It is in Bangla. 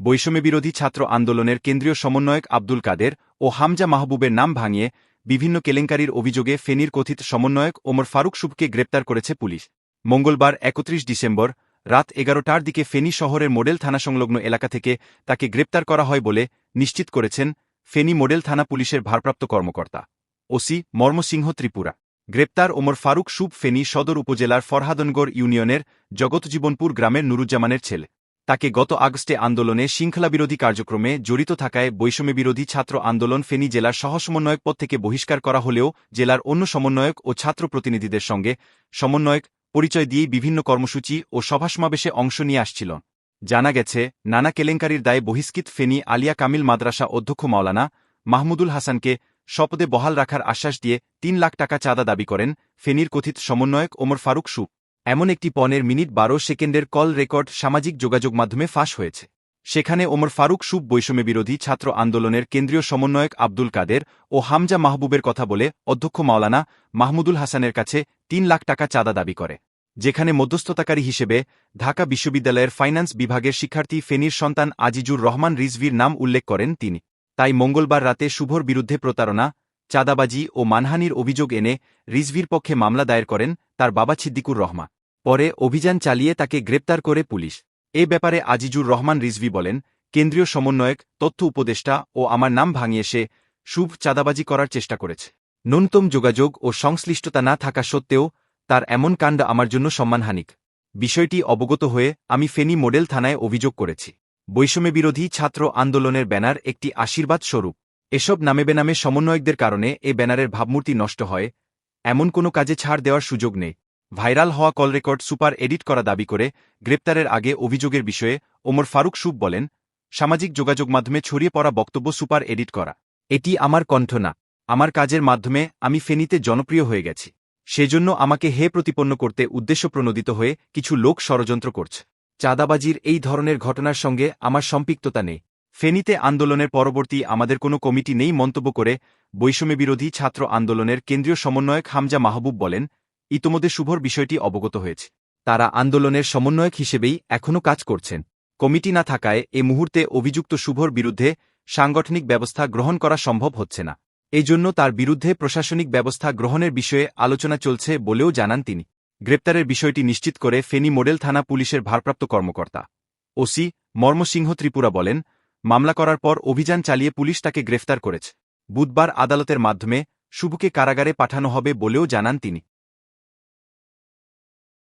বৈষম্য বিরোধী ছাত্র আন্দোলনের কেন্দ্রীয় সমন্বয়ক আব্দুল কাদের ও হামজা মাহবুবের নাম ভাঙিয়ে বিভিন্ন কেলেঙ্কারির অভিযোগে ফেনীর কথিত সমন্বয়ক ওমর ফারুক শুভকে গ্রেপ্তার করেছে পুলিশ। মঙ্গলবার একত্রিশ ডিসেম্বর রাত এগারোটার দিকে ফেনী শহরের মডেল থানা সংলগ্ন এলাকা থেকে তাকে গ্রেপ্তার করা হয় বলে নিশ্চিত করেছেন ফেনী মডেল থানা পুলিশের ভারপ্রাপ্ত কর্মকর্তা। ওসি মর্মসিংহ ত্রিপুরা। গ্রেপ্তার ওমর ফারুক শুভ ফেনী সদর উপজেলার ফরহাদনগর ইউনিয়নের জগৎজীবনপুর গ্রামের নুরুজ্জামানের ছেলে। তাকে গত আগস্টে আন্দোলনে শৃঙ্খলাবিরোধী কার্যক্রমে জড়িত থাকায় বৈষম্যবিরোধী ছাত্র আন্দোলন ফেনী জেলার সহসমন্বয়ক পদ থেকে বহিষ্কার করা হলেও জেলার অন্য সমন্বয়ক ও ছাত্র প্রতিনিধিদের সঙ্গে সমন্বয়ক পরিচয় দিয়েই বিভিন্ন কর্মসূচি ও সভাসমাবেশে অংশ নিয়ে আসছিল। জানা গেছে, নানা কেলেঙ্কারির দায়ে বহিষ্কৃত ফেনী আলিয়া কামিল মাদ্রাসা অধ্যক্ষ মাওলানা মাহমুদুল হাসানকে শপথে বহাল রাখার আশ্বাস দিয়ে তিন লাখ টাকা চাঁদা দাবি করেন ফেনীর কথিত সমন্বয়ক ওমর ফারুক সু। এমন একটি পনেরো মিনিট বারো সেকেন্ডের কল রেকর্ড সামাজিক যোগাযোগ মাধ্যমে ফাঁস হয়েছে। সেখানে ওমর ফারুক সুব বৈষম্য বিরোধী ছাত্র আন্দোলনের কেন্দ্রীয় সমন্বয়ক আব্দুল কাদের ও হামজা মাহবুবের কথা বলে অধ্যক্ষ মাওলানা মাহমুদুল হাসানের কাছে তিন লাখ টাকা চাঁদা দাবি করে, যেখানে মধ্যস্থতাকারী হিসেবে ঢাকা বিশ্ববিদ্যালয়ের ফাইন্যান্স বিভাগের শিক্ষার্থী ফেনীর সন্তান আজিজুর রহমান রিজভির নাম উল্লেখ করেন তিনি। তাই মঙ্গলবার রাতে শুভর বিরুদ্ধে প্রতারণা, চাঁদাবাজি ও মানহানির অভিযোগ এনে রিজভির পক্ষে মামলা দায়ের করেন তার বাবা ছিদ্দিকুর রহমান। পরে অভিযান চালিয়ে তাকে গ্রেপ্তার করে পুলিশ। এ ব্যাপারে আজিজুর রহমান রিজভি বলেন, কেন্দ্রীয় সমন্বয়ক, তথ্য উপদেষ্টা ও আমার নাম ভাঙিয়ে সে শুভ চাঁদাবাজি করার চেষ্টা করেছে। ন্যূনতম যোগাযোগ ও সংশ্লিষ্টতা না থাকা সত্ত্বেও তার এমন কাণ্ড আমার জন্য সম্মানহানিক। বিষয়টি অবগত হয়ে আমি ফেনী মডেল থানায় অভিযোগ করেছি। বৈষম্য বিরোধী ছাত্র আন্দোলনের ব্যানার একটি আশীর্বাদ স্বরূপ। এসব নামে বেনামে সমন্বয়কদের কারণে এ ব্যানারের ভাবমূর্তি নষ্ট হয়। এমন কোনো কাজে ছাড় দেওয়ার সুযোগ নেই। ভাইরাল হওয়া কল রেকর্ড সুপার এডিট করা দাবি করে গ্রেপ্তারের আগে অভিযোগের বিষয়ে ওমর ফারুক সুব বলেন, সামাজিক যোগাযোগ মাধ্যমে ছড়িয়ে পড়া বক্তব্য সুপার এডিট করা। এটি আমার কণ্ঠ না। আমার কাজের মাধ্যমে আমি ফেনীতে জনপ্রিয় হয়ে গেছি। সেজন্য আমাকে হে প্রতিপন্ন করতে উদ্দেশ্যপ্রণোদিত হয়ে কিছু লোক ষড়যন্ত্র করছে। চাঁদাবাজির এই ধরনের ঘটনার সঙ্গে আমার সম্পৃক্ততা নেই। ফেনীতে আন্দোলনের পরবর্তী আমাদের কোনো কমিটি নেই মন্তব্য করে বৈষম্যবিরোধী ছাত্র আন্দোলনের কেন্দ্রীয় সমন্বয়ক হামজা মাহবুব বলেন ইতোমধ্যে শুভর বিষয়টি অবগত হয়েছে। তারা আন্দোলনের সমন্বয়ক হিসেবেই এখনও কাজ করছেন। কমিটি না থাকায় এ মুহূর্তে অভিযুক্ত শুভর বিরুদ্ধে সাংগঠনিক ব্যবস্থা গ্রহণ করা সম্ভব হচ্ছে না। এই জন্য তার বিরুদ্ধে প্রশাসনিক ব্যবস্থা গ্রহণের বিষয়ে আলোচনা চলছে বলেও জানান তিনি। গ্রেপ্তারের বিষয়টি নিশ্চিত করে ফেনী মডেল থানা পুলিশের ভারপ্রাপ্ত কর্মকর্তা ওসি মর্মসিংহ ত্রিপুরা বলেন, মামলা করার পর অভিযান চালিয়ে পুলিশ তাকে গ্রেফতার করেছে। বুধবার আদালতের মাধ্যমে শুভকে কারাগারে পাঠানো হবে বলেও জানান তিনি।